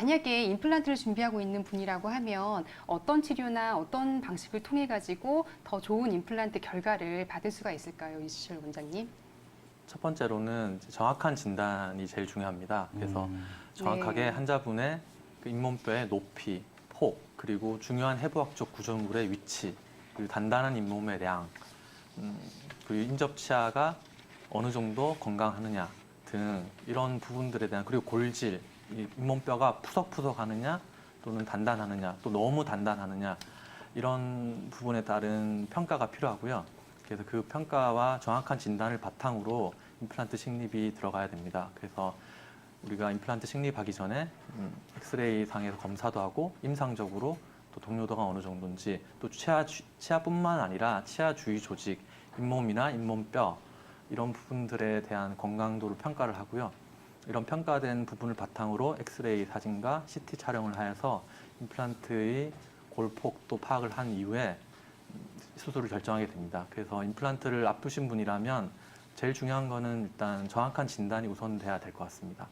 만약에 임플란트를 준비하고 있는 분이라고 하면 어떤 치료나 어떤 방식을 통해 가지고 더 좋은 임플란트 결과를 받을 수가 있을까요, 이수철 원장님? 첫 번째로는 정확한 진단이 제일 중요합니다. 그래서 음. 정확하게 네. 환자분의 그 잇몸뼈의 높이, 폭, 그리고 중요한 해부학적 구조물의 위치, 그리고 단단한 잇몸의 량, 음, 그리고 인접 치아가 어느 정도 건강하느냐 등 이런 부분들에 대한 그리고 골질, 이 잇몸뼈가 푸석푸석하느냐 또는 단단하느냐 또 너무 단단하느냐 이런 부분에 따른 평가가 필요하고요. 그래서 그 평가와 정확한 진단을 바탕으로 임플란트 식립이 들어가야 됩니다. 그래서 우리가 임플란트 식립하기 전에 음, 엑스레이 상에서 검사도 하고 임상적으로 또 동료도가 어느 정도인지 또 치아 주- 치아뿐만 아니라 치아 주위 조직, 잇몸이나 잇몸뼈 이런 부분들에 대한 건강도를 평가를 하고요. 이런 평가된 부분을 바탕으로 엑스레이 사진과 CT 촬영을 하여서 임플란트의 골폭도 파악을 한 이후에 수술을 결정하게 됩니다. 그래서 임플란트를 앞두신 분이라면 제일 중요한 거는 일단 정확한 진단이 우선 돼야 될 것 같습니다.